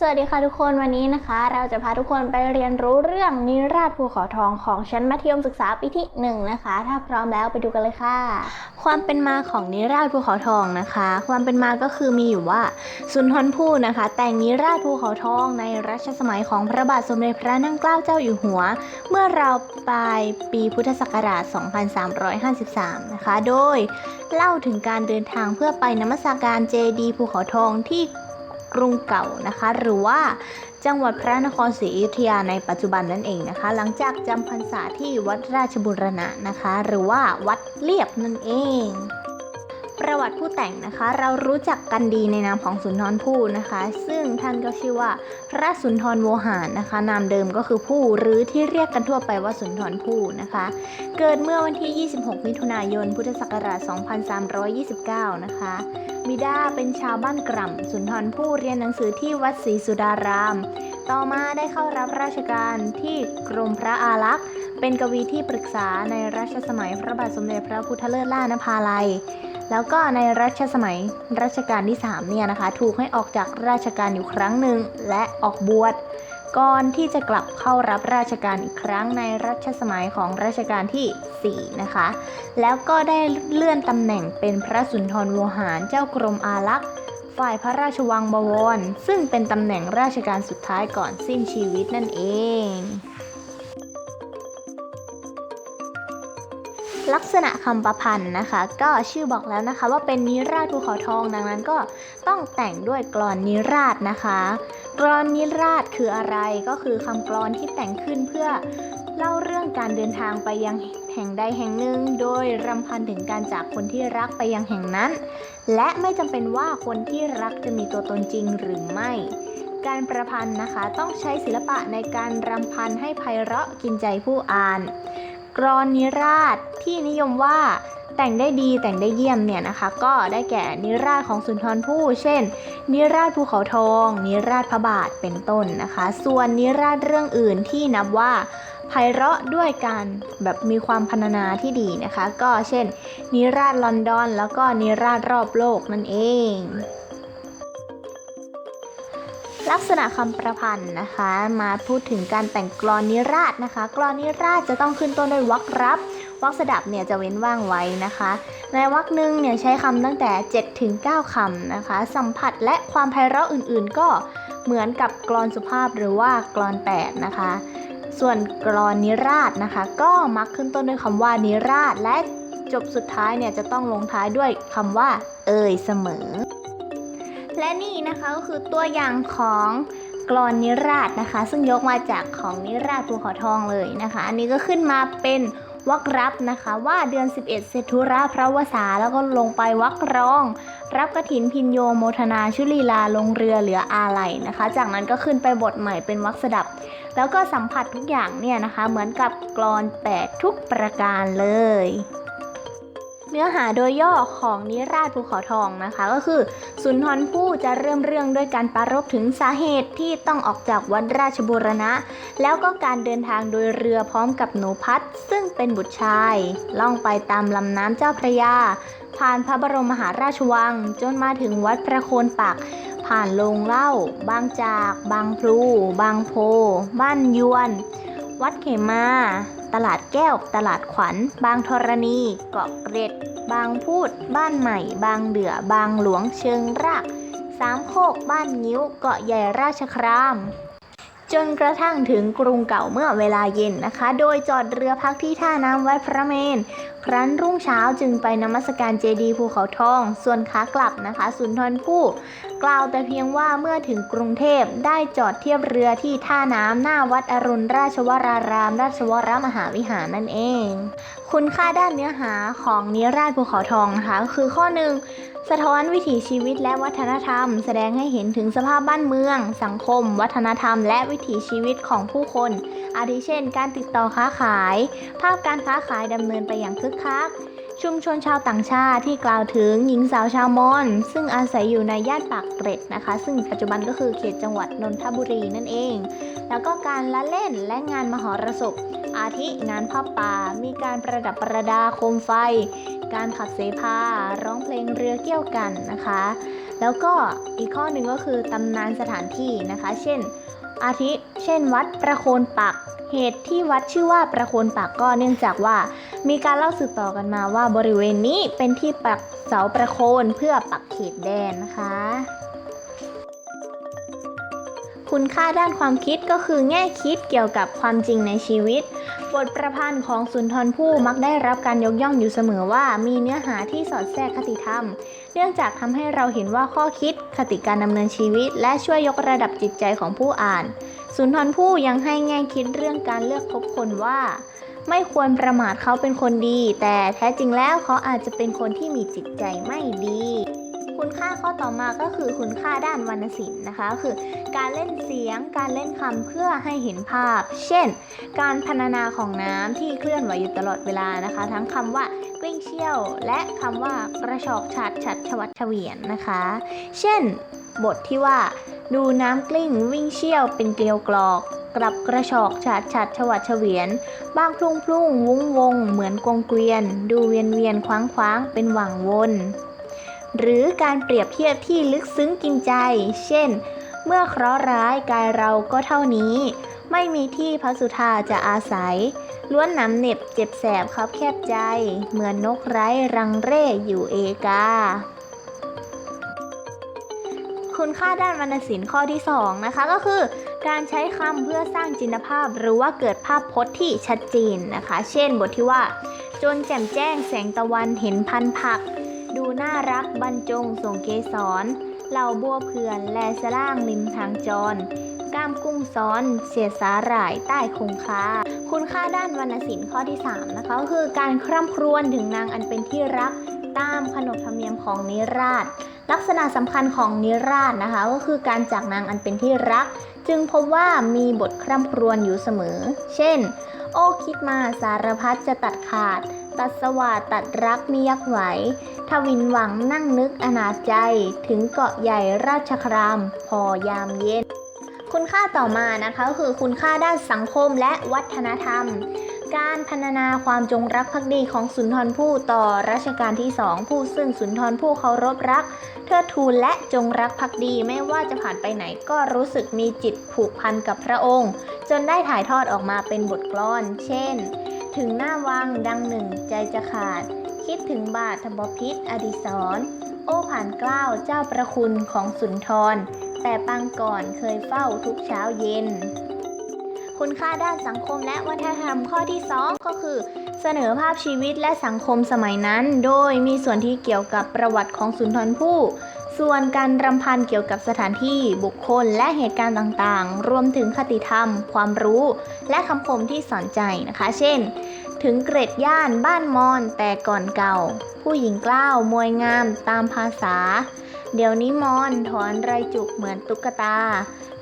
สวัสดีค่ะทุกคนวันนี้นะคะ เราจะพาทุกคนไปเรียนรู้เรื่องนิราศภูเขาทองของชั้นมัธยมศึกษาปีที่หนึ่งนะคะ ถ้าพร้อมแล้วไปดูกันเลยค่ะ ความเป็นมาของนิราศภูเขาทองนะคะ ความเป็นมาก็คือมีอยู่ว่าสุนทรภู่นะคะ แต่งนิราศภูเขาทองในรัชสมัยของพระบาทสมเด็จพระนั่งเกล้าเจ้าอยู่หัว เมื่อเราวปลายปีพุทธศักราช 2353 นะคะ โดยเล่าถึงการเดินทางเพื่อไปนมัสการเจดีภูเขาทองที่ กรุงเก่านะคะ หรือว่าจังหวัดพระนครศรีอยุธยาในปัจจุบันนั่นเองนะคะ หลังจากจำพรรษาที่วัดราชบุรณะนะคะ หรือว่าวัดเลียบนั่นเองประวัติผู้แต่งนะคะ เรารู้จักกันดีในนามของสุนทรภู่นะคะ ซึ่งท่านก็ชื่อว่าพระสุนทรโวหารนะคะ นามเดิมก็คือผู้หรือที่เรียกกันทั่วไปว่าสุนทรภู่นะคะ เกิดเมื่อวันที่ 26 มิถุนายน พุทธศักราช 2329 นะคะ บิดาเป็นชาวบ้านกร่ำสุนทรภู่เรียนหนังสือที่วัดศรีสุดาราม ต่อมาได้เข้ารับราชการที่กรมพระอารักษ์ เป็นกวีที่ปรึกษาในรัชสมัยพระบาทสมเด็จพระพุทธเลิศล่านภาลัย แล้วก็ในรัชสมัยรัชกาลที่ 3 เนี่ยนะคะ ถูกให้ออกจากราชการอยู่ครั้งหนึ่งและออกบวช ก่อนที่จะกลับเข้ารับราชการอีกครั้งในรัชสมัยของรัชกาลที่ 4 นะคะ แล้วก็ได้เลื่อนตำแหน่งเป็นพระสุนทรวหารเจ้ากรมอารักษ์ฝ่ายพระราชวังบวร ซึ่งเป็นตำแหน่งราชการสุดท้ายก่อนสิ้นชีวิตนั่นเอง ลักษณะคำประพันธ์นะคะ ก็ชื่อบอกแล้วนะคะว่าเป็นนิราศภูเขาทองดังนั้นก็ต้องแต่งด้วยกลอนนิราศนะคะกลอนนิราศคืออะไรก็คือคำกลอนที่แต่งขึ้นเพื่อเล่าเรื่องการเดินทางไปยังแห่งใดแห่งหนึ่ง โดยรำพันถึงการจากคนที่รักไปยังแห่งนั้น และไม่จำเป็นว่าคนที่รักจะมีตัวตนจริงหรือไม่ การประพันธ์นะคะต้องใช้ศิลปะในการรำพันให้ไพเราะกินใจผู้อ่าน กรอนนิราศที่นิยมว่าแต่งได้ดีแต่งได้เยี่ยมเนี่ยนะคะ ก็ได้แก่นิราศของสุนทรภู่เช่น นิราศภูเขาทอง นิราศพระบาทเป็นต้นนะคะ ส่วนนิราศเรื่องอื่นที่นับว่าไพเราะด้วยการแบบมีความพรรณนาที่ดีนะคะ ก็เช่น นิราศลอนดอน แล้วก็นิราศรอบโลกนั่นเอง ลักษณะคำประพันธ์นะคะ มาพูดถึงการแต่งกลอนนิราศนะคะกลอนนิราศจะต้องขึ้นต้นด้วยวรรครับวรรคสดับเนี่ยจะเว้นว่างไว้นะคะ ในวรรคหนึ่งเนี่ยใช้คำตั้งแต่ 7 ถึง 9คำนะคะ สัมผัสและความไพเราะอื่นๆ ก็เหมือนกับกลอนสุภาพหรือว่ากลอน8นะคะ ส่วนกลอนนิราศนะคะ ก็มักขึ้นต้นด้วยคำว่านิราศและจบสุดท้ายเนี่ยจะต้องลงท้ายด้วยคำว่า เอ่ยเสมอ และนี่นะคะก็คือตัวอย่างของกลอนนิราศนะคะ ซึ่งยกมาจากของนิราศภูเขาทองเลยนะคะ อันนี้ก็ขึ้นมาเป็นวรรครับนะคะว่าเดือน 11เศรษฐุระพระวสาแล้วก็ลงไปวรรครอง รับกระถินพินโยโมทนาชุลีลาลงเรือเหลืออาลัยนะคะ จากนั้นก็ขึ้นไปบทใหม่เป็นวรรคสดับ แล้วก็สัมผัสทุกอย่างเนี่ยนะคะ เหมือนกับกลอน 8 ทุกประการเลย เนื้อหาโดยย่อของนิราศภูเขาทองนะคะ ก็คือสุนทรภู่จะเริ่มเรื่องด้วยการปรารภถึงสาเหตุที่ต้องออกจากวัดราชบูรณะ แล้วก็การเดินทางโดยเรือพร้อมกับหนูพัดซึ่งเป็นบุตรชาย ล่องไปตามลำน้ำเจ้าพระยา ผ่านพระบรมมหาราชวัง จนมาถึงวัดพระโคนปัก ผ่านโรงเหล้าบางจาก บางพลู บางโพ บ้านยวน วัดเขมา ตลาดแก้ว ตลาดขวัญ บางธรณี เกาะเกร็ด บางพูด บ้านใหม่ บางเดือ บางหลวงเชิงราก สามโคก บ้านงิ้ว เกาะใหญ่ราชคราม จนกระทั่งถึงกรุงเก่าเมื่อเวลาเย็นนะคะ โดยจอดเรือพักที่ท่าน้ำวัดพระเมน ครั้นรุ่งเช้าจึงไปนมัสการเจดีย์ภูเขาทอง ส่วนขากลับนะคะ สุนทรภู่กล่าวแต่เพียงว่าเมื่อถึงกรุงเทพได้จอดเทียบเรือที่ท่าน้ำหน้าวัดอรุณราชวราราม ราชวรมหาวิหารนั่นเอง คุณค่าด้านเนื้อหาของนิราศภูเขาทองนะคะคือข้อหนึ่งสะท้อนวิถีชีวิตและวัฒนธรรม แสดงให้เห็นถึงสภาพบ้านเมือง สังคม วัฒนธรรม และวิถีชีวิตของผู้คน อาทิเช่น การติดต่อค้าขาย ภาพการค้าขายดำเนินไปอย่างคึกคัก ชุมชนชาวต่างชาติที่กล่าวถึงหญิงสาวชาวมอญซึ่งอาศัยอยู่ในย่านปากเกร็ดนะคะ ซึ่งปัจจุบันก็คือเขตจังหวัดนนทบุรีนั่นเอง แล้วก็การละเล่นและงานมหรสพ อาทิงานผ้าป่า มีการประดับประดาโคมไฟ การขับเสพาร้องเพลงเรือเกี่ยวกันนะคะ แล้วก็อีกข้อหนึ่งก็คือตำนานสถานที่นะคะ เช่น อาทิเช่น วัดประโคนปักเหตุที่วัดชื่อว่าประโคนปักก็เนื่องจากว่า มีการเล่าสืบต่อกันมาว่าบริเวณนี้เป็นที่ปักเสาประโคนเพื่อปักเขตแดนนะคะ คุณค่าด้านความคิดก็คือแง่คิดเกี่ยวกับความจริงในชีวิต บทประพันธ์ของสุนทรภู่มักได้รับการยกย่องอยู่เสมอว่ามีเนื้อหาที่สอดแทรกคติธรรม เนื่องจากทำให้เราเห็นว่าข้อคิดคติการดำเนินชีวิต และช่วยยกระดับจิตใจของผู้อ่าน สุนทรภู่ยังให้แง่คิดเรื่องการเลือกคบคนว่า ไม่ควรประมาทเขาเป็นคนดี แต่แท้จริงแล้วเขาอาจจะเป็นคนที่มีจิตใจไม่ดี คุณค่าข้อต่อมาก็คือคุณค่าด้านวรรณศิลป์นะคะ คือการเล่นเสียง การเล่นคำเพื่อให้เห็นภาพ เช่น การพรรณนาของน้ำที่เคลื่อนไหวอยู่ตลอดเวลานะคะ ทั้งคำว่ากลิ้งเชี่ยว และคำว่ากระชอกฉัดฉัดชวัดเฉวียนนะคะ เช่น บทที่ว่าดูน้ำกลิ้งวิ่งเชี่ยวเป็นเกลียวกรอก กลับกระชอกฉาดฉัดฉวัดเฉวียน บางพลุ่งพลุ่งวุ้งวง เหมือนกงเกวียน ดูเวียนเวียนคว้างคว้างเป็นหว่างวนหรือการเปรียบเทียบที่ลึกซึ้งกินใจ เช่น เมื่อเคราะห์ร้ายกายเราก็เท่านี้ ไม่มีที่พระสุธาจะอาศัย ล้วนหนำเหน็บเจ็บแสบครับแคบใจ เหมือนนกไร้รังเร่อยู่เอกา คุณค่าด้านวรรณศิลป์ข้อที่ 2 นะคะก็คือ การใช้คำเพื่อสร้างจินตภาพ หรือว่าเกิดภาพพจน์ที่ชัดเจนนะคะ เช่นบทที่ว่า จนแจ่มแจ้งแสงตะวันเห็นพันผัก ดูน่ารักบรรจงส่งเกสรเหล่าบัวเพื่อนแลสล่างริมทางจร ก้ามกุ้งซ้อน เสียสาหร่ายใต้คงคาคุณค่าด้านวรรณศิลป์ข้อที่ 3 นะคะก็คือการคร่ำครวญถึงนางอันเป็นที่รักตามขนบธรรมเนียมของนิราช ลักษณะสำคัญของนิราชนะคะ ก็คือการจากนางอันเป็นที่รัก จึงพบว่ามีบทคร่ำครวญอยู่เสมอ เช่น โอ้คิดมาสารพัดจะตัดขาด ตัดสวาดตัดรักมียักไหว ทวินหวังนั่งนึกอนาจใจ ถึงเกาะใหญ่ราชคราม พอยามเย็น คุณค่าต่อมานะคะคือคุณค่าด้านสังคมและวัฒนธรรม การพรรณนาความจงรักภักดีของสุนทรภู่ต่อรัชกาลที่สองผู้ซึ่งสุนทรภู่เคารพรัก เทิดทูนและจงรักภักดีไม่ว่าจะผ่านไปไหนก็รู้สึกมีจิตผูกพันกับพระองค์ จนได้ถ่ายทอดออกมาเป็นบทกลอน เช่น ถึงหน้าวังดังหนึ่งใจจะขาด คิดถึงบาทบพิษอดิศรโอ้ผ่านเกล้าวเจ้าประคุณของสุนทร แต่ปางก่อนเคยเฝ้าทุกเช้าเย็น คุณค่าด้านสังคมและวัฒนธรรมข้อที่ 2 ก็คือ เสนอภาพชีวิตและสังคมสมัยนั้น โดยมีส่วนที่เกี่ยวกับประวัติของสุนทรภู่ส่วนการรำพันเกี่ยวกับสถานที่บุคคลและเหตุการณ์ต่างๆ รวมถึงคติธรรม ความรู้ และคำคมที่สอนใจนะคะ เช่น ถึงเกรดย่านบ้านมอนแต่ก่อนเก่า ผู้หญิงกล้าวมวยงามตามภาษา เดี๋ยวนี้มอนถอนไรจุกเหมือนตุ๊กตา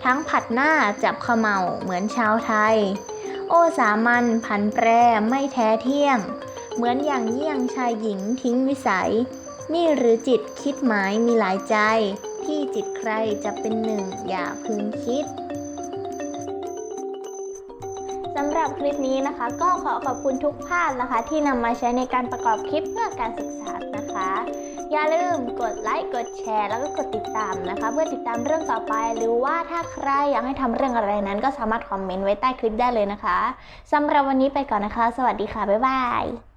ทั้งผัดหน้าจับขมเมาเหมือนชาวไทย โอสามัญผันแปรไม่แท้เที่ยง เหมือนอย่างเยี่ยงชายหญิงทิ้งวิสัย นี่หรือจิตคิดหมายมีหลายใจ ที่จิตใครจะเป็นหนึ่งอย่าพึงคิดำหรับคลิปนี้นะคะ ก็ขอขอบคุณทุกภาพนะคะ ที่นำมาใช้ในการประกอบคลิปเพื่อการศึกษานะคะ อย่าลืมกดไลค์กดแชร์ แล้วก็กดติดตามนะคะ เพื่อติดตามเรื่องต่อไป หรือว่าถ้าใครอยากให้ทำเรื่องอะไรนั้น ก็สามารถคอมเมนต์ไว้ใต้คลิปได้เลยนะคะสำหรับวันนี้ไปก่อนนะคะ สวัสดีค่ะบ๊ายบาย